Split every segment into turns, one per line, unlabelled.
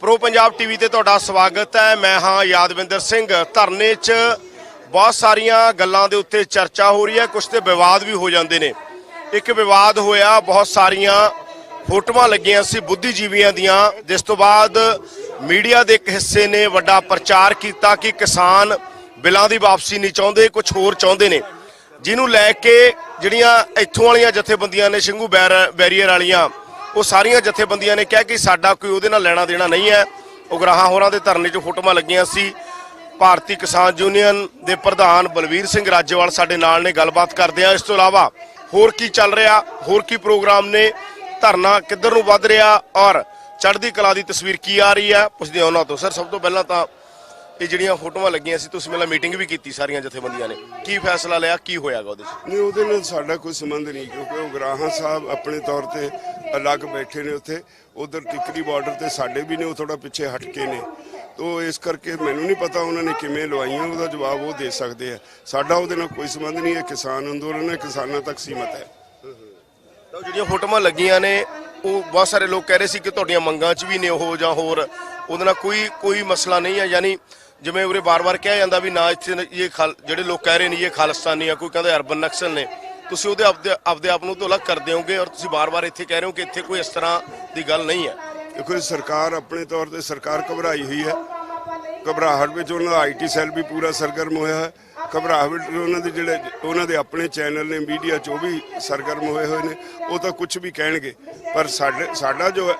Pro Punjab TV ਤੇ ਤੁਹਾਡਾ ਸਵਾਗਤ ਹੈ। ਮੈਂ ਹਾਂ ਯਾਦਵਿੰਦਰ ਸਿੰਘ। ਧਰਨੇ 'ਚ ਬਹੁਤ ਸਾਰੀਆਂ ਗੱਲਾਂ ਦੇ ਉੱਤੇ ਚਰਚਾ ਹੋ ਰਹੀ ਹੈ। ਕੁਝ ਤੇ ਵਿਵਾਦ ਵੀ ਹੋ ਜਾਂਦੇ ਨੇ। ਇੱਕ ਵਿਵਾਦ ਹੋਇਆ, ਬਹੁਤ ਸਾਰੀਆਂ ਫੋਟੋਆਂ ਲੱਗੀਆਂ ਸੀ ਬੁੱਧੀਜੀਵੀਆਂ ਦੀਆਂ। ਜਿਸ ਤੋਂ ਬਾਅਦ ਮੀਡੀਆ ਦੇ ਇੱਕ ਹਿੱਸੇ ਨੇ ਵੱਡਾ ਪ੍ਰਚਾਰ ਕੀਤਾ ਕਿ ਕਿਸਾਨ ਬਿੱਲਾਂ ਦੀ ਵਾਪਸੀ ਨਹੀਂ ਚਾਹੁੰਦੇ ਕੁਝ ਹੋਰ ਚਾਹੁੰਦੇ ਨੇ। ਜਿਹਨੂੰ ਲੈ ਕੇ ਜਿਹੜੀਆਂ ਇੱਥੋਂ ਵਾਲੀਆਂ ਜਥੇਬੰਦੀਆਂ ਨੇ ਸਿੰਘੂ ਬੈਰ- ਬੈਰੀਅਰ ਵਾਲੀਆਂ ਉਹ ਸਾਰੀਆਂ ਜਥੇਬੰਦੀਆਂ ਨੇ ਕਿਹਾ ਕਿ ਸਾਡਾ ਕੋਈ ਉਹਦੇ ਨਾਲ ਲੈਣਾ ਦੇਣਾ ਨਹੀਂ ਹੈ। ਉਗਰਾਹਾਂ ਹੋਰਾਂ ਦੇ ਧਰਨੇ 'ਚ ਫੋਟੋਆਂ ਲੱਗੀਆਂ ਸੀ। ਭਾਰਤੀ ਕਿਸਾਨ ਯੂਨੀਅਨ ਦੇ ਪ੍ਰਧਾਨ ਬਲਵੀਰ ਸਿੰਘ ਰਾਜੇਵਾਲ ਸਾਡੇ ਨਾਲ ਨੇ, ਗੱਲਬਾਤ ਕਰਦੇ ਆ ਇਸ ਤੋਂ ਇਲਾਵਾ ਹੋਰ ਕੀ ਚੱਲ ਰਿਹਾ, ਹੋਰ ਕੀ ਪ੍ਰੋਗਰਾਮ ਨੇ, ਧਰਨਾ ਕਿੱਧਰ ਨੂੰ ਵੱਧ ਰਿਹਾ ਔਰ ਚੜ੍ਹਦੀ ਕਲਾ ਦੀ ਤਸਵੀਰ ਕੀ ਆ ਰਹੀ ਹੈ, ਪੁੱਛਦੇ ਹਾਂ ਉਹਨਾਂ ਤੋਂ। ਸਰ, ਸਭ ਤੋਂ ਪਹਿਲਾਂ ਤਾਂ ਇਹ ਜਿਹੜੀਆਂ ਫੋਟੋਆਂ ਲੱਗੀਆਂ ਸੀ ਤੁਸੀਂ ਮੇਲਾ ਮੀਟਿੰਗ ਵੀ ਕੀਤੀ ਸਾਰੀਆਂ ਜਥੇਬੰਦੀਆਂ ਨੇ। ਕੀ ਫੈਸਲਾ ਲਿਆ ਕੀ ਹੋਇਆਗਾ ਉਹਦੇ 'ਚ?
ਨਹੀਂ ਉਹਦੇ ਨਾਲ ਸਾਡਾ ਕੋਈ ਸੰਬੰਧ ਨਹੀਂ ਕਿਉਂਕਿ ਉਹ ਗਰਾਹਾਂ ਸਾਹਿਬ ਆਪਣੇ ਤੌਰ ਤੇ ਅਲੱਗ ਬੈਠੇ ਨੇ ਉੱਥੇ। ਉਧਰ ਟਿਕਰੀ ਬਾਰਡਰ ਤੇ ਸਾਡੇ ਵੀ ਨੇ ਉਹ ਥੋੜਾ ਪਿੱਛੇ ਹਟ ਕੇ ਨੇ। ਤੋ ਇਸ ਕਰਕੇ ਮੈਨੂੰ ਨਹੀਂ ਪਤਾ ਉਹਨਾਂ ਨੇ ਕਿਵੇਂ ਲਵਾਈਆਂ ਉਹਦਾ ਜਵਾਬ ਉਹ ਦੇ ਸਕਦੇ ਆ। ਸਾਡਾ ਉਹਦੇ ਨਾਲ ਕੋਈ ਸੰਬੰਧ ਨਹੀਂ ਹੈ ਕਿਸਾਨ ਅੰਦੋਲਨ ਹੈ ਕਿਸਾਨਾਂ ਤੱਕ ਸੀਮਤ ਹੈ।
ਤਾਂ ਜਿਹੜੀਆਂ ਫੋਟੋਆਂ ਲੱਗੀਆਂ ਨੇ ਉਹ ਬਹੁਤ ਸਾਰੇ ਲੋਕ ਕਹਿ ਰਹੇ ਸੀ ਕਿ ਤੁਹਾਡੀਆਂ ਮੰਗਾਂ 'ਚ ਵੀ ਨੇ ਉਹ ਜਾਂ ਹੋਰ। ਉਹਦੇ ਨਾਲ ਕੋਈ ਕੋਈ ਮਸਲਾ ਨਹੀਂ ਹੈ ਯਾਨੀ ਜਿਵੇਂ ਉਰੇ ਬਾਰ-ਬਾਰ ਕਿਹਾ ਜਾਂਦਾ ਵੀ ਨਾ ਇੱਥੇ ਇਹ ਖਾਲ- ਜਿਹੜੇ ਲੋਕ ਕਹਿ ਰਹੇ ਨੇ ਇਹ ਖਾਲਿਸਤਾਨੀ ਆ, ਕੋਈ ਕਹਿੰਦਾ ਅਰਬਨ ਨਕਸਲ ਨੇ। ਤੁਸੀਂ ਉਹਦੇ ਆਪਦੇ ਆਪਦੇ ਆਪ ਨੂੰ ਤੋਂ ਅਲੱਗ ਕਰ ਦਿਓਗੇ ਔਰ ਤੁਸੀਂ ਬਾਰ-ਬਾਰ ਇੱਥੇ ਕਹਿ ਰਹੇ ਹੋ ਕਿ ਇੱਥੇ ਕੋਈ ਇਸ ਤਰ੍ਹਾਂ ਦੀ ਗੱਲ ਨਹੀਂ ਹੈ।
ਦੇਖੋ ਇਹ ਸਰਕਾਰ ਆਪਣੇ ਤੌਰ ਤੇ ਸਰਕਾਰ ਘਬਰਾਈ ਹੋਈ ਹੈ। ਘਬਰਾਹਟ ਵਿੱਚ ਉਹਨਾਂ ਦਾ ਆਈਟੀ ਸੈੱਲ ਵੀ ਪੂਰਾ ਸਰਗਰਮ ਹੋਇਆ ਹੈ। ਘਬਰਾਹਟ ਉਹਨਾਂ ਦੇ ਜਿਹੜੇ ਉਹਨਾਂ ਦੇ ਆਪਣੇ ਚੈਨਲ ਨੇ, ਮੀਡੀਆ 'ਚ ਉਹ ਵੀ ਸਰਗਰਮ ਹੋਏ ਹੋਏ ਨੇ। ਉਹ ਤਾਂ ਕੁਝ ਵੀ ਕਹਿਣਗੇ। ਪਰ ਸਾਡੇ, ਸਾਡਾ ਜੋ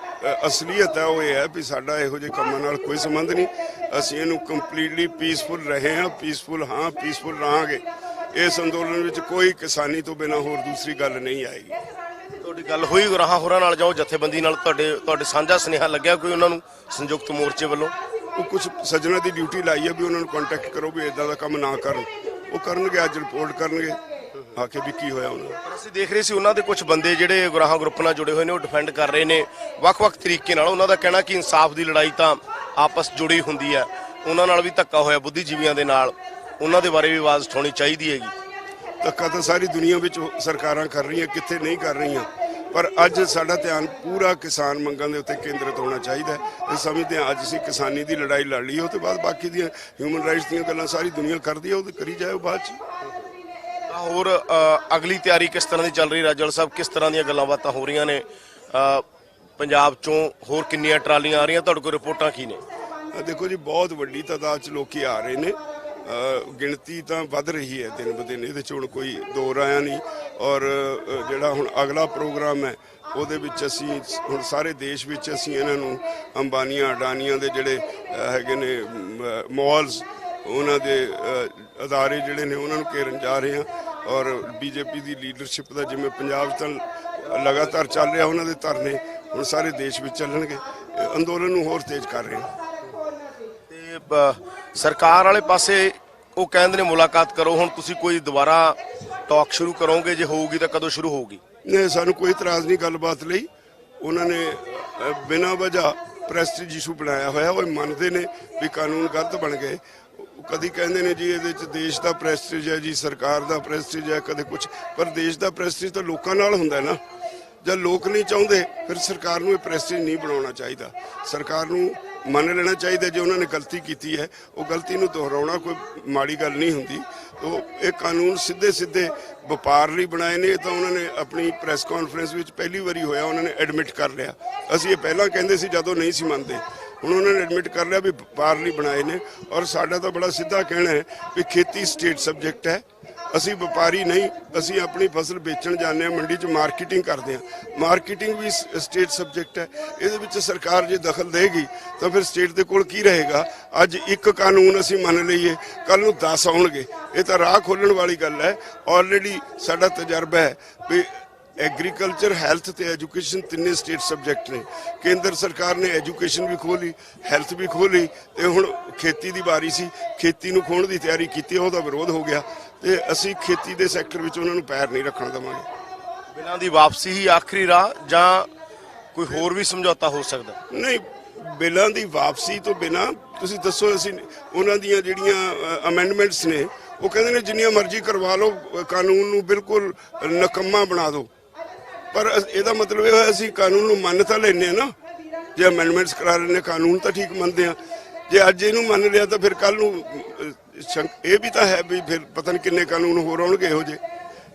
ਅਸਲੀਅਤ ਹੈ, ਉਹ ਇਹ ਹੈ ਵੀ ਸਾਡਾ ਇਹੋ ਜਿਹੇ ਕੰਮਾਂ ਨਾਲ ਕੋਈ ਸੰਬੰਧ ਨਹੀਂ। ਅਸੀਂ ਇਹਨੂੰ ਕੰਪਲੀਟਲੀ ਪੀਸਫੁਲ ਰਹੇ ਹਾਂ ਪੀਸਫੁਲ ਹਾਂ ਪੀਸਫੁਲ ਰਹਾਂਗੇ। ਇਸ ਅੰਦੋਲਨ ਵਿੱਚ ਕੋਈ ਕਿਸਾਨੀ ਤੋਂ ਬਿਨਾ ਹੋਰ ਦੂਸਰੀ ਗੱਲ ਨਹੀਂ ਆਏਗੀ।
ਤੁਹਾਡੀ ਗੱਲ ਹੋਈ ਰਾਹ ਹੋਰਾਂ ਨਾਲ ਜਾਓ, ਜਥੇਬੰਦੀ ਨਾਲ ਤੁਹਾਡੇ ਤੁਹਾਡੇ ਸਾਂਝਾ ਸੁਨੇਹਾ ਲੱਗਿਆ ਕੋਈ ਉਹਨਾਂ ਨੂੰ ਸੰਯੁਕਤ ਮੋਰਚੇ ਵੱਲੋਂ?
ਉਹ ਕੁਝ ਸੱਜਣਾ ਦੀ ਡਿਊਟੀ ਲਾਈ ਹੈ ਵੀ ਉਹਨਾਂ ਨੂੰ ਕੰਟੈਕਟ ਕਰੋ ਵੀ ਇਦਾਂ ਦਾ ਕੰਮ ਨਾ ਕਰਨ। ਉਹ ਕਰਨਗੇ ਅੱਜ ਰਿਪੋਰਟ ਕਰਨਗੇ। ਆ ਕੇ ਵੀ ਕੀ ਹੋਇਆ ਉਹਨਾਂ
ਪਰ ਅਸੀਂ ਦੇਖ ਰਹੇ ਸੀ ਉਹਨਾਂ ਦੇ ਕੁਝ ਬੰਦੇ ਜਿਹੜੇ ਗੁਰਾਹਾਂ ਗਰੁੱਪ ਨਾਲ ਜੁੜੇ ਹੋਏ ਨੇ ਉਹ ਡਿਫੈਂਡ ਕਰ ਰਹੇ ਨੇ। ਵੱਖ-ਵੱਖ ਤਰੀਕੇ ਨਾਲ ਉਹਨਾਂ ਦਾ ਕਹਿਣਾ ਕਿ ਇਨਸਾਫ ਦੀ ਲੜਾਈ ਤਾਂ ਆਪਸ ਜੁੜੀ ਹੁੰਦੀ ਹੈ। ਉਹਨਾਂ ਨਾਲ ਵੀ ਧੱਕਾ ਹੋਇਆ ਬੁੱਧੀਜੀਵੀਆਂ ਦੇ ਨਾਲ। ਉਹਨਾਂ ਦੇ ਬਾਰੇ ਵੀ ਆਵਾਜ਼ ਉਠਾਉਣੀ ਚਾਹੀਦੀ ਹੈਗੀ।
ਧੱਕਾ ਤਾਂ ਸਾਰੀ ਦੁਨੀਆ ਵਿੱਚ ਸਰਕਾਰਾਂ ਕਰ ਰਹੀਆਂ ਕਿੱਥੇ ਨਹੀਂ ਕਰ ਰਹੀਆਂ। ਪਰ ਅੱਜ ਸਾਡਾ ਧਿਆਨ ਪੂਰਾ ਕਿਸਾਨ ਮੰਗਾਂ ਦੇ ਉੱਤੇ ਕੇਂਦਰਿਤ ਹੋਣਾ ਚਾਹੀਦਾ ਹੈ। ਇਹ ਸਮਝਦੇ ਹਾਂ ਅੱਜ ਅਸੀਂ ਕਿਸਾਨੀ ਦੀ ਲੜਾਈ ਲੜ ਲਈ ਉਹ ਤੋਂ ਬਾਅਦ ਬਾਕੀ ਦੀਆਂ ਹਿਊਮਨ ਰਾਈਟਸ ਦੀਆਂ ਗੱਲਾਂ ਸਾਰੀ ਦੁਨੀਆ ਕਰਦੀ ਹੈ ਉਹ ਤੇ ਕਰੀ ਜਾਏ ਬਾਅਦ ਚ।
ਤਾਂ ਹੋਰ ਅ, ਅਗਲੀ ਤਿਆਰੀ ਕਿਸ ਤਰ੍ਹਾਂ ਦੀ ਚੱਲ ਰਹੀ ਰਾਜਲ ਸਾਹਿਬ ਕਿਸ ਤਰ੍ਹਾਂ ਦੀਆਂ ਗੱਲਾਂ ਬਾਤਾਂ ਹੋ ਰਹੀਆਂ ਨੇ? ਅ, ਪੰਜਾਬ ਚੋਂ ਹੋਰ ਕਿੰਨੀਆਂ ਟਰਾਲੀਆਂ ਆ ਰਹੀਆਂ? ਤੁਹਾਡੇ ਕੋਲ ਰਿਪੋਰਟਾਂ ਕੀ ਨੇ?
ਦੇਖੋ ਜੀ ਬਹੁਤ ਵੱਡੀ ਤਾਦਾਦ ਚ ਲੋਕੀ ਆ ਰਹੇ ਨੇ। ਗਿਣਤੀ ਤਾਂ ਵੱਧ ਰਹੀ ਹੈ ਦਿਨ ਬ ਦਿਨ। ਇਹਦੇ ਚ ਹੁਣ ਕੋਈ ਦੋ ਰਾਇਆ ਨਹੀਂ। ਔਰ ਜਿਹੜਾ ਹੁਣ ਅਗਲਾ ਪ੍ਰੋਗਰਾਮ ਹੈ, ਉਹਦੇ ਵਿੱਚ ਅਸੀਂ ਹੁਣ ਸਾਰੇ ਦੇਸ਼ ਵਿੱਚ ਅਸੀਂ ਇਹਨਾਂ ਨੂੰ ਅੰਬਾਨੀਆਂ, ਅਡਾਨੀਆਂ ਦੇ ਜਿਹੜੇ ਹੈਗੇ ਨੇ ਮਾਲਸ ਉਹਨਾਂ ਦੇ ਅਦਾਰੇ ਜਿਹੜੇ ਨੇ, ਉਹਨਾਂ ਨੂੰ ਘੇਰਨ ਜਾ ਰਹੇ ਹਾਂ। ਔਰ ਬੀਜੇਪੀ ਦੀ ਲੀਡਰਸ਼ਿਪ ਦਾ ਜਿਵੇਂ ਪੰਜਾਬ ਤਾਂ ਲਗਾਤਾਰ ਚੱਲ ਰਿਹਾ, ਉਹਨਾਂ ਦੇ ਧਰਨੇ ਹੁਣ ਸਾਰੇ ਦੇਸ਼ ਵਿੱਚ ਚੱਲਣਗੇ। ਅੰਦੋਲਨ ਨੂੰ ਹੋਰ ਤੇਜ਼ ਕਰ ਰਹੇ ਹਾਂ।
ਸਰਕਾਰ ਵਾਲੇ ਪਾਸੇ ਉਹ ਕਹਿੰਦੇ ਨੇ ਮੁਲਾਕਾਤ ਕਰੋ, ਹੁਣ ਤੁਸੀਂ ਕੋਈ ਦੁਬਾਰਾ ਟਾਕ ਸ਼ੁਰੂ ਕਰੋਗੇ, ਜੇ ਹੋਊਗੀ ਤਾਂ ਕਦੋਂ ਸ਼ੁਰੂ ਹੋਊਗੀ?
ਨੇ ਸਾਨੂੰ ਕੋਈ ਇਤਰਾਜ਼ ਨਹੀਂ ਗੱਲਬਾਤ ਲਈ। ਉਹਨਾਂ ਨੇ ਬਿਨਾਂ ਵਜ੍ਹਾ ਪ੍ਰੈਸਟੀਜ ਇਸ਼ੂ ਬਣਾਇਆ ਹੋਇਆ, ਉਹ ਮੰਨਦੇ ਨੇ ਵੀ ਕਾਨੂੰਨ ਗਲਤ ਬਣ ਗਏ। ਉਹ ਕਦੀ ਕਹਿੰਦੇ ਨੇ ਜੀ ਇਹਦੇ ਚ ਦੇਸ਼ ਦਾ ਪ੍ਰੈਸਟੀਜ ਹੈ ਜੀ, ਸਰਕਾਰ ਦਾ ਪ੍ਰੈਸਟੀਜ ਹੈ, ਕਦੇ ਕੁਝ ਪਰ ਦੇਸ਼ ਦਾ ਪ੍ਰੈਸਟੀਜ ਤਾਂ ਲੋਕਾਂ ਨਾਲ ਹੁੰਦਾ ਨਾ। ਜਦ ਲੋਕ ਨਹੀਂ ਚਾਹੁੰਦੇ, ਫਿਰ ਸਰਕਾਰ ਨੂੰ ਇਹ ਪ੍ਰੈਸਟੀਜ ਨਹੀਂ ਬਣਾਉਣਾ ਚਾਹੀਦਾ। ਸਰਕਾਰ ਨੂੰ ਮੰਨ ਲੈਣਾ ਚਾਹੀਦਾ ਜੇ ਉਹਨਾਂ ਨੇ ਗਲਤੀ ਕੀਤੀ ਹੈ, ਉਹ ਗਲਤੀ ਨੂੰ ਦੁਹਰਾਉਣਾ ਕੋਈ ਮਾੜੀ ਗੱਲ ਨਹੀਂ ਹੁੰਦੀ। ਤੋ ਇਹ ਕਾਨੂੰਨ ਸਿੱਧੇ ਸਿੱਧੇ ਵਪਾਰ ਲਈ ਬਣਾਏ ਨੇ, ਇਹ ਤਾਂ ਉਹਨਾਂ ਨੇ ਆਪਣੀ ਪ੍ਰੈਸ ਕਾਨਫਰੰਸ ਵਿੱਚ ਪਹਿਲੀ ਵਾਰੀ ਹੋਇਆ, ਉਹਨਾਂ ਨੇ ਐਡਮਿਟ ਕਰ ਲਿਆ। ਅਸੀਂ ਇਹ ਪਹਿਲਾਂ ਕਹਿੰਦੇ ਸੀ, ਜਦੋਂ ਨਹੀਂ ਸੀ ਮੰਨਦੇ। ਹੁਣ ਉਹਨਾਂ ਨੇ ਐਡਮਿਟ ਕਰ ਲਿਆ ਵੀ ਵਪਾਰ ਲਈ ਬਣਾਏ ਨੇ ਔਰ ਸਾਡਾ ਤਾਂ ਬੜਾ ਸਿੱਧਾ ਕਹਿਣਾ ਹੈ ਵੀ ਖੇਤੀ ਸਟੇਟ ਸਬਜੈਕਟ ਹੈ। ਅਸੀਂ ਵਪਾਰੀ ਨਹੀਂ, ਅਸੀਂ ਆਪਣੀ ਫਸਲ ਵੇਚਣ ਜਾਂਦੇ ਹਾਂ, ਮੰਡੀ 'ਚ ਮਾਰਕੀਟਿੰਗ ਕਰਦੇ ਹਾਂ। ਮਾਰਕੀਟਿੰਗ ਵੀ ਸਟੇਟ ਸਬਜੈਕਟ ਹੈ। ਇਹਦੇ ਵਿੱਚ ਸਰਕਾਰ ਜੇ ਦਖਲ ਦੇਗੀ, ਤਾਂ ਫਿਰ ਸਟੇਟ ਦੇ ਕੋਲ ਕੀ ਰਹੇਗਾ? ਅੱਜ ਇੱਕ ਕਾਨੂੰਨ ਅਸੀਂ ਮੰਨ ਲਈਏ ਕੱਲ ਨੂੰ 10 ਆਉਣਗੇ। ਇਹ ਤਾਂ ਰਾਹ ਖੋਲਣ ਵਾਲੀ ਗੱਲ ਹੈ। ਆਲਰੇਡੀ ਸਾਡਾ ਤਜਰਬਾ ਹੈ ਵੀ ਐਗਰੀਕਲਚਰ ਹੈਲਥ ਤੇ ਐਜੂਕੇਸ਼ਨ ਤਿੰਨੇ ਸਟੇਟ ਸਬਜੈਕਟ ਨੇ। ਕੇਂਦਰ ਸਰਕਾਰ ਨੇ ਐਜੂਕੇਸ਼ਨ ਵੀ ਖੋਲੀ ਹੈਲਥ ਵੀ ਖੋਲੀ ਤੇ ਹੁਣ ਖੇਤੀ ਦੀ ਵਾਰੀ ਸੀ। ਖੇਤੀ ਨੂੰ ਖੋਣ ਦੀ ਤਿਆਰੀ ਕੀਤੀ, ਉਹਦਾ ਵਿਰੋਧ ਹੋ ਗਿਆ। ਤੇ ਅਸੀਂ ਖੇਤੀ ਦੇ ਸੈਕਟਰ ਵਿੱਚ ਉਹਨਾਂ ਨੂੰ ਪੈਰ ਨਹੀਂ ਰੱਖਣ ਦੇਵਾਂਗੇ।
ਬਿਨਾਂ ਦੀ ਵਾਪਸੀ ਹੀ ਆਖਰੀ ਰਾਹ ਜਾਂ ਕੋਈ ਹੋਰ ਵੀ ਸਮਝੌਤਾ ਹੋ ਸਕਦਾ?
ਨਹੀਂ ਬਿੱਲਾਂ ਦੀ ਵਾਪਸੀ ਤੋਂ ਬਿਨਾ ਤੁਸੀਂ ਦੱਸੋ ਅਸੀਂ ਉਹਨਾਂ ਦੀਆਂ ਜਿਹੜੀਆਂ ਅਮੈਂਡਮੈਂਟਸ ਨੇ ਉਹ ਕਹਿੰਦੇ ਨੇ ਜਿੰਨੀਆਂ ਮਰਜ਼ੀ ਕਰਵਾ ਲਓ ਅ, ਕਾਨੂੰਨ ਨੂੰ ਬਿਲਕੁਲ ਨਕੰਮਾ ਬਣਾ ਦਿਓ। ਪਰ ਅਸ- ਇਹਦਾ ਮਤਲਬ ਇਹ ਹੋਇਆ ਅਸੀਂ ਕਾਨੂੰਨ ਨੂੰ ਮੰਨ ਤਾਂ ਲੈਨੇ ਆ ਨਾ। ਜੇ ਅਮੈਂਡਮੈਂਟਸ ਕਰਾ ਰਹੇ ਨੇ ਕਾਨੂੰਨ ਤਾਂ ਠੀਕ ਮੰਨਦੇ ਆ ਜੇ ਅੱਜ ਇਹਨੂੰ ਮੰਨ ਲਿਆ ਤਾਂ ਫਿਰ ਕੱਲ ਨੂੰ ਸ਼ੰਕ- ਇਹ ਵੀ ਤਾਂ ਹੈ ਵੀ ਫਿਰ ਪਤਾ ਨਹੀਂ ਕਿੰਨੇ ਕਾਨੂੰਨ ਹੋਰ ਆਉਣਗੇ ਇਹੋ ਜਿਹੇ।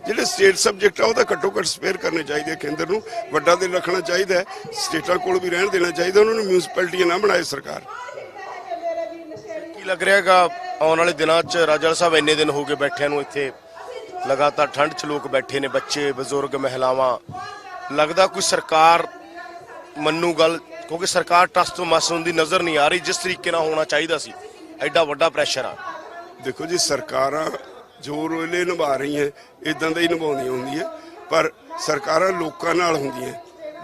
ਜਿਹੜੇ ਸਟੇਟ ਸਬਜੈਕਟ ਆ, ਉਹ ਤਾਂ ਘੱਟੋ ਘੱਟ ਸਪੇਅਰ ਕਰਨੇ ਚਾਹੀਦੇ ਆ ਕੇਂਦਰ ਨੂੰ। ਵੱਡਾ ਦਿਲ ਰੱਖਣਾ ਚਾਹੀਦਾ ਹੈ। ਸਟੇਟਾਂ ਕੋਲ ਵੀ ਰਹਿਣ ਦੇਣਾ ਚਾਹੀਦਾ, ਉਹਨਾਂ ਨੂੰ ਮਿਊਨਿਸਪੈਲਿਟੀਆਂ ਨਾ ਬਣਾਏ ਸਰਕਾਰ।
ਕੀ ਲੱਗ ਰਿਹਾ ਆਉਣ ਵਾਲੇ ਦਿਨਾਂ 'ਚ? ਰਾਜਲ ਸਾਹਿਬ ਇੰਨੇ ਦਿਨ ਹੋ ਗਏ ਬੈਠਿਆਂ ਨੂੰ ਇੱਥੇ। ਲਗਾਤਾਰ ਠੰਡ 'ਚ ਲੋਕ ਬੈਠੇ ਨੇ, ਬੱਚੇ, ਬਜ਼ੁਰਗ, ਮਹਿਲਾਵਾਂ। ਲੱਗਦਾ ਕੋਈ ਸਰਕਾਰ ਮੰਨੂ ਗੱਲ, ਕਿਉਂਕਿ ਸਰਕਾਰ ਟਰਸਟ ਤੋਂ ਮਾਸੂਮ ਦੀ ਨਜ਼ਰ ਨਹੀਂ ਆ ਰਹੀ, ਜਿਸ ਤਰੀਕੇ ਨਾਲ ਹੋਣਾ ਚਾਹੀਦਾ ਸੀ। ਐਡਾ ਵੱਡਾ ਪ੍ਰੈਸ਼ਰ ਆ।
ਦੇਖੋ ਜੀ, ਸਰਕਾਰਾਂ ਜੋ ਰੋਲੇ ਨਿਭਾ ਰਹੀਆਂ ਇਦਾਂ ਦਾ ਹੀ ਨਿਭਾਉਂਦੀਆਂ ਹੁੰਦੀਆਂ ਪਰ ਸਰਕਾਰਾਂ ਲੋਕਾਂ ਨਾਲ ਹੁੰਦੀਆਂ,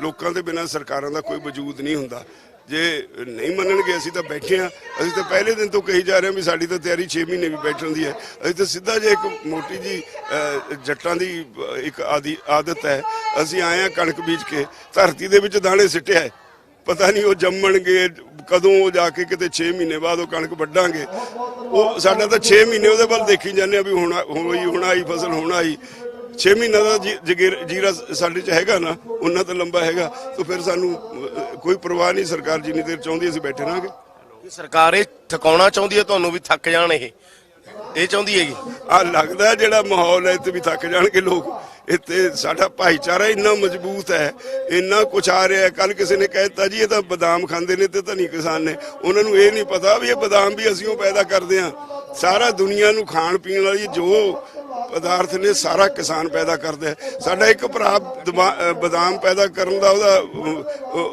ਲੋਕਾਂ ਦੇ ਬਿਨਾਂ ਸਰਕਾਰਾਂ ਦਾ ਕੋਈ ਵਜੂਦ ਨਹੀਂ ਹੁੰਦਾ। ਜੇ ਨਹੀਂ ਮੰਨਣਗੇ, ਅਸੀਂ ਤਾਂ ਬੈਠੇ ਆ ਅਸੀਂ ਤਾਂ ਪਹਿਲੇ ਦਿਨ ਤੋਂ ਕਹੀ ਜਾ ਰਹੇ ਹਾਂ ਵੀ ਸਾਡੀ ਤਾਂ ਤਿਆਰੀ 6 ਮਹੀਨੇ ਵੀ ਬੈਠਣ ਦੀ ਹੈ। ਅਸੀਂ ਤਾਂ ਸਿੱਧਾ ਜੇ ਇੱਕ ਮੋਟੀ ਜੀ ਜੱਟਾਂ ਦੀ ਇੱਕ ਆਦੀ ਆਦਤ ਹੈ, ਅਸੀਂ ਆਏ ਆ ਕਣਕ ਬੀਜ ਕੇ, ਧਰਤੀ ਦੇ ਵਿੱਚ ਦਾਣੇ ਸਿੱਟਿਆ ਹੈ। ਪਤਾ ਨਹੀਂ ਉਹ ਜੰਮਣਗੇ ਕਦੋਂ ਉਹ ਜਾ ਕੇ ਕਿਤੇ 6 ਮਹੀਨੇ ਬਾਅਦ ਉਹ ਕਣਕ ਵੱਢਾਂਗੇ। ਉਹ ਸਾਡਾ ਤਾਂ 6 ਮਹੀਨੇ ਉਹਦੇ ਵੱਲ ਦੇਖੀ ਜਾਂਦੇ ਆ ਵੀ ਹੁਣ ਹੋਈ ਹੁਣ ਆਈ ਫਸਲ ਹੁਣ ਆਈ। 6 ਮਹੀਨਾ ਦਾ ਜੀਰਾ ਸਾਡੇ ਚ ਹੈਗਾ ਨਾ ਉਹਨਾਂ ਤੋਂ ਲੰਬਾ ਹੈਗਾ। ਤਾਂ ਫਿਰ ਸਾਨੂੰ ਕੋਈ ਪਰਵਾਹ ਨਹੀਂ ਸਰਕਾਰ ਜਿੰਨੀ ਦੇਰ ਚਾਹੁੰਦੀ ਅਸੀਂ ਬੈਠੇ ਰਹਾਂਗੇ।
ਕੀ ਸਰਕਾਰ ਇਹ ਥਕਾਉਣਾ ਚਾਹੁੰਦੀ ਹੈ ਤੁਹਾਨੂੰ ਵੀ ਥੱਕ ਜਾਣ ਇਹ। ਇਹ ਚਾਹੁੰਦੀ ਹੈਗੀ।
ਆ ਲੱਗਦਾ ਜਿਹੜਾ ਮਾਹੌਲ ਹੈ ਇੱਥੇ ਵੀ ਥੱਕ ਜਾਣਗੇ ਲੋਕ। ਇੱਥੇ ਸਾਡਾ ਭਾਈਚਾਰਾ ਇੰਨਾ ਮਜ਼ਬੂਤ ਹੈ ਇੰਨਾ ਕੁਛ ਆ ਰਿਹਾ ਕੱਲ ਕਿਸੇ ਨੇ ਕਹਿਤਾ ਜੀ ਇਹ ਤਾਂ ਬਦਾਮ ਖਾਂਦੇ ਨੇ ਤੇ ਧਨੀ ਕਿਸਾਨ ਨੇ। ਉਹਨਾਂ ਨੂੰ ਇਹ ਨਹੀਂ ਪਤਾ ਵੀ ਇਹ ਬਦਾਮ ਵੀ ਅਸੀਂ ਉਹ ਪੈਦਾ ਕਰਦੇ ਹਾਂ। ਸਾਰਾ ਦੁਨੀਆ ਨੂੰ ਖਾਣ ਪੀਣ ਵਾਲੀ ਜੋ ਪਦਾਰਥ ਨੇ ਸਾਰਾ ਕਿਸਾਨ ਪੈਦਾ ਕਰਦਾ ਸਾਡਾ ਇੱਕ ਭਰਾ ਬਦਾਮ ਪੈਦਾ ਕਰਨ ਦਾ ਉਹਦਾ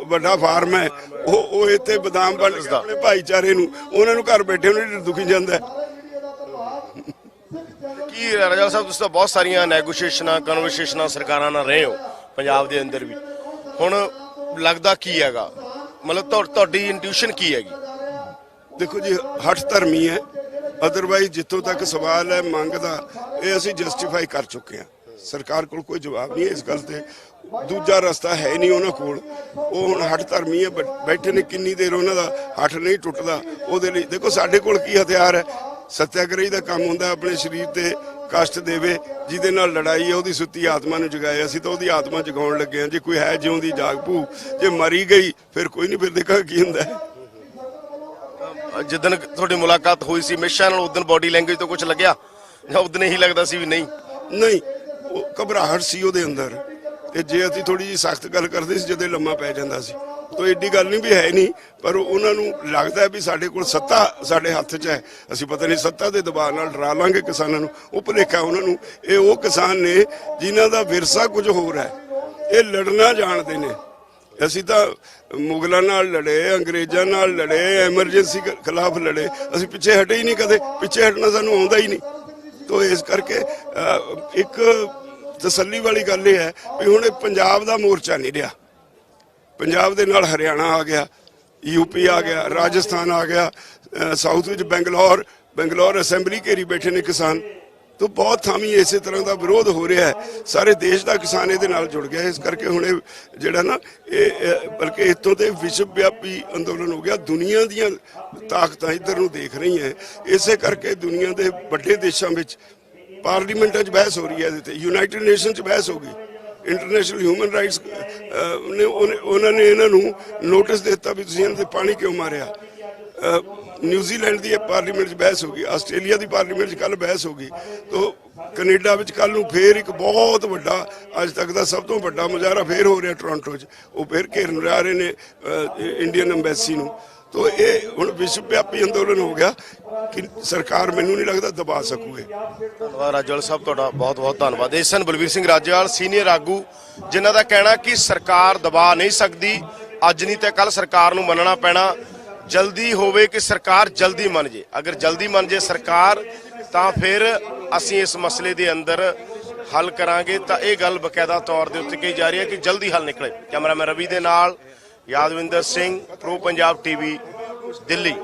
ਵੱਡਾ ਫਾਰਮ ਹੈ। ਉਹ ਉਹ ਇੱਥੇ ਬਦਾਮ ਬਣ ਕੇ ਆਪਣੇ ਭਾਈਚਾਰੇ ਨੂੰ ਉਹਨਾਂ ਨੂੰ ਘਰ ਬੈਠੇ ਉਹਨਾਂ ਨੂੰ ਦੁਖੀ ਜਾਂਦਾ
ਕੀ ਰਾਜਾ ਸਾਹਿਬ, ਤੁਸੀਂ ਤਾਂ ਬਹੁਤ ਸਾਰੀਆਂ ਨੈਗੋਸ਼ੀਏਸ਼ਨਾਂ ਕਨਵਰਸੇਸ਼ਨਾਂ ਸਰਕਾਰਾਂ ਨਾਲ ਰਹੇ ਹੋ, ਪੰਜਾਬ ਦੇ ਅੰਦਰ ਵੀ। ਹੁਣ ਲੱਗਦਾ ਕੀ ਹੈਗਾ? ਮਤਲਬ ਤੁਹਾਡੀ ਇੰਟੂਇਸ਼ਨ ਕੀ ਹੈਗੀ?
ਦੇਖੋ ਜੀ, ਹੱਠ ਧਰਮੀ ਹੈ। ਅਦਰਵਾਈਜ਼ ਜਿੱਥੋਂ ਤੱਕ ਸਵਾਲ ਹੈ, ਮੰਗ ਦਾ, ਇਹ ਅਸੀਂ ਜਸਟੀਫਾਈ ਕਰ ਚੁੱਕੇ ਹਾਂ। ਸਰਕਾਰ ਕੋਲ ਕੋਈ ਜਵਾਬ ਨਹੀਂ ਇਸ ਗੱਲ ਤੇ। ਦੂਜਾ ਰਸਤਾ ਹੈ ਨਹੀਂ ਉਹਨਾਂ ਕੋਲ। ਉਹ ਹੁਣ ਹੱਠ ਧਰਮੀ ਹੈ ਬੈਠੇ ਨੇ ਕਿੰਨੀ ਦੇਰ ਉਹਨਾਂ ਦਾ ਹੱਠ ਨਹੀਂ ਟੁੱਟਦਾ। ਉਹਦੇ ਲਈ ਦੇਖੋ, ਸਾਡੇ ਕੋਲ ਕੀ ਹਥਿਆਰ ਹੈ? ਸੱਤਿਆਗ੍ਰਹੀ ਦਾ ਕੰਮ ਹੁੰਦਾ ਆਪਣੇ ਸਰੀਰ ਤੇ ਕਸ਼ਟ ਦੇਵੇ ਜਿਹਦੇ ਨਾਲ ਲੜਾਈ ਹੈ ਉਹਦੀ ਸੁੱਤੀ ਆਤਮਾ ਨੂੰ ਜਗਾਏ ਅਸੀਂ ਤਾਂ ਉਹਦੀ ਆਤਮਾ ਜਗਾਉਣ ਲੱਗੇ ਹਾਂ। ਜੇ ਕੋਈ ਹੈ ਜਿਉਂਦੀ ਜਾਗ ਭੂ ਜੇ ਮਰੀ ਗਈ ਫਿਰ ਕੋਈ ਨਹੀਂ ਫਿਰ ਦੇਖਾਂਗੇ ਕੀ ਹੁੰਦਾ ਹੈ।
ਜਿੱਦਣ ਤੁਹਾਡੀ ਮੁਲਾਕਾਤ ਹੋਈ ਸੀ ਮਿਸ਼ਾ ਨਾਲ ਉਦੋਂ ਬਾਡੀ ਲੈਂਗੁਏਜ ਤੋਂ ਕੁਝ ਲੱਗਿਆ? ਜਾਂ ਉਦੋਂ ਹੀ ਲੱਗਦਾ ਸੀ ਵੀ ਨਹੀਂ?
ਨਹੀਂ ਉਹ ਘਬਰਾਹਟ ਸੀ ਉਹਦੇ ਅੰਦਰ। ਤੇ ਜੇ ਅਸੀਂ ਥੋੜੀ ਜੀ ਸਖਤ ਗੱਲ ਕਰਦੇ ਸੀ ਜਦੇ ਲੰਮਾ ਪੈ ਜਾਂਦਾ ਸੀ ਤੋ ਏਡੀ ਗੱਲ ਨਹੀਂ ਵੀ ਹੈ ਨਹੀਂ, ਪਰ ਉਹਨਾਂ ਨੂੰ ਲੱਗਦਾ ਵੀ ਸਾਡੇ ਕੋਲ ਸੱਤਾ ਸਾਡੇ ਹੱਥ 'ਚ ਹੈ। ਅਸੀਂ ਪਤਾ ਨਹੀਂ ਸੱਤਾ ਦੇ ਦਬਾਅ ਨਾਲ ਡਰਾ ਲਾਂਗੇ ਕਿਸਾਨਾਂ ਨੂੰ। ਉਹ ਭੁਲੇਖਾ ਉਹਨਾਂ ਨੂੰ। ਇਹ ਉਹ ਕਿਸਾਨ ਨੇ ਜਿਨ੍ਹਾਂ ਦਾ ਵਿਰਸਾ ਕੁਝ ਹੋਰ ਹੈ। ਇਹ ਲੜਨਾ ਜਾਣਦੇ ਨੇ। ਅਸੀਂ ਤਾਂ ਮੁਗਲਾਂ ਨਾਲ ਲੜੇ, ਅੰਗਰੇਜ਼ਾਂ ਨਾਲ ਲੜੇ, ਐਮਰਜੈਂਸੀ ਖਿਲਾਫ ਲੜੇ। ਅਸੀਂ ਪਿੱਛੇ ਹਟੇ ਹੀ ਨਹੀਂ ਕਦੇ। ਪਿੱਛੇ ਹਟਣਾ ਸਾਨੂੰ ਆਉਂਦਾ ਹੀ ਨਹੀਂ। ਤੋ ਇਸ ਕਰਕੇ ਇੱਕ ਤਸੱਲੀ ਵਾਲੀ ਗੱਲ ਇਹ ਹੈ ਵੀ ਹੁਣ ਇਹ ਪੰਜਾਬ ਦਾ ਮੋਰਚਾ ਨਹੀਂ ਰਿਹਾ। ਪੰਜਾਬ ਦੇ ਨਾਲ ਹਰਿਆਣਾ ਆ ਗਿਆ ਯੂਪੀ ਆ ਗਿਆ, ਰਾਜਸਥਾਨ ਆ ਗਿਆ ਸਾਊਥ ਵਿੱਚ ਬੰਗਲੌਰ ਬੰਗਲੌਰ ਅਸੈਂਬਲੀ ਘੇਰੀ ਬੈਠੇ ਨੇ ਕਿਸਾਨ। ਤੋ ਬਹੁਤ ਥਾਮੀ ਇਸੇ ਤਰ੍ਹਾਂ ਦਾ ਵਿਰੋਧ ਹੋ ਰਿਹਾ ਹੈ। ਸਾਰੇ ਦੇਸ਼ ਦਾ ਕਿਸਾਨ ਇਹਦੇ ਨਾਲ ਜੁੜ ਗਿਆ। ਇਸ ਕਰਕੇ ਹੁਣ ਇਹ ਜਿਹੜਾ ਨਾ, ਇਹ ਬਲਕਿ ਇਤੋਂ ਤੇ ਵਿਸ਼ਵ ਵਿਆਪੀ ਅੰਦੋਲਨ ਹੋ ਗਿਆ। ਦੁਨੀਆ ਦੀਆਂ ਤਾਕਤਾਂ ਇੱਧਰ ਨੂੰ ਦੇਖ ਰਹੀਆਂ ਇਸੇ ਕਰਕੇ ਦੁਨੀਆ ਦੇ ਵੱਡੇ ਦੇਸ਼ਾਂ ਵਿੱਚ ਪਾਰਲੀਮੈਂਟਾਂ 'ਚ ਬਹਿਸ ਹੋ ਰਹੀ ਹੈ। ਇਹਦੇ ਤੇ ਯੂਨਾਈਟਿਡ ਨੇਸ਼ਨ 'ਚ ਬਹਿਸ ਹੋ ਗਈ। ਇੰਟਰਨੈਸ਼ਨਲ ਹਿਊਮਨ ਰਾਈਟਸ ਨੇ ਉਹਨੇ- ਉਹਨਾਂ ਨੇ ਇਹਨਾਂ ਨੂੰ ਨੋਟਿਸ ਦਿੱਤਾ ਵੀ ਤੁਸੀਂ ਇਹਨਾਂ ਤੇ ਪਾਣੀ ਕਿਉਂ ਮਾਰਿਆ। ਨਿਊਜ਼ੀਲੈਂਡ ਦੀ ਪਾਰਲੀਮੈਂਟ 'ਚ ਬਹਿਸ ਹੋ ਗਈ, ਆਸਟ੍ਰੇਲੀਆ ਦੀ ਪਾਰਲੀਮੈਂਟ 'ਚ ਕੱਲ ਬਹਿਸ ਹੋ ਗਈ, ਤੋਂ ਕੈਨੇਡਾ ਵਿੱਚ ਕੱਲ ਨੂੰ ਫੇਰ ਇੱਕ ਬਹੁਤ ਵੱਡਾ, ਅੱਜ ਤੱਕ ਦਾ ਸਭ ਤੋਂ ਵੱਡਾ ਮੁਜ਼ਾਹਰਾ ਫੇਰ ਹੋ ਰਿਹਾ ਟੋਰਾਂਟੋ 'ਚ, ਉਹ ਫੇਰ ਘੇਰਨ ਜਾ ਰਹੇ ਨੇ ਇੰਡੀਅਨ ਐਮਬੈਸੀ ਨੂੰ। ਤੋਂ ਇਹ ਹੁਣ ਵਿਸ਼ਵ ਵਿਆਪੀ ਅੰਦੋਲਨ ਹੋ ਗਿਆ ਕਿ ਸਰਕਾਰ ਮੈਨੂੰ ਨਹੀਂ ਲੱਗਦਾ ਦਬਾ ਸਕੂਗੇ।
ਧੰਨਵਾਦ ਰਾਜਵਾਲ ਸਾਹਿਬ, ਤੁਹਾਡਾ ਬਹੁਤ ਬਹੁਤ ਧੰਨਵਾਦ। ਇਸ ਸਨ ਬਲਵੀਰ ਸਿੰਘ ਰਾਜਵਾਲ, ਸੀਨੀਅਰ ਆਗੂ, ਜਿਨ੍ਹਾਂ ਦਾ ਕਹਿਣਾ ਕਿ ਸਰਕਾਰ ਦਬਾ ਨਹੀਂ ਸਕਦੀ, ਅੱਜ ਨਹੀਂ ਤੇ ਕੱਲ ਸਰਕਾਰ ਨੂੰ ਮੰਨਣਾ ਪੈਣਾ। ਜਲਦੀ ਹੋਵੇ ਕਿ ਸਰਕਾਰ ਜਲਦੀ ਮੰਨ ਜੇ। ਅਗਰ ਜਲਦੀ ਮੰਨ ਜੇ ਸਰਕਾਰ, ਤਾਂ ਫਿਰ ਅਸੀਂ ਇਸ ਮਸਲੇ ਦੇ ਅੰਦਰ ਹੱਲ ਕਰਾਂਗੇ। ਤਾਂ ਇਹ ਗੱਲ ਬਕਾਇਦਾ ਤੌਰ ਦੇ ਉੱਤੇ ਕਹੀ ਜਾ ਰਹੀ ਹੈ ਕਿ ਜਲਦੀ ਹੱਲ ਨਿਕਲੇ। ਕੈਮਰਾਮੈਨ ਰਵੀ ਦੇ ਨਾਲ ਯਾਦਵਿੰਦਰ ਸਿੰਘ, ਪ੍ਰੋ ਪੰਜਾਬ ਟੀਵੀ, ਦਿੱਲੀ।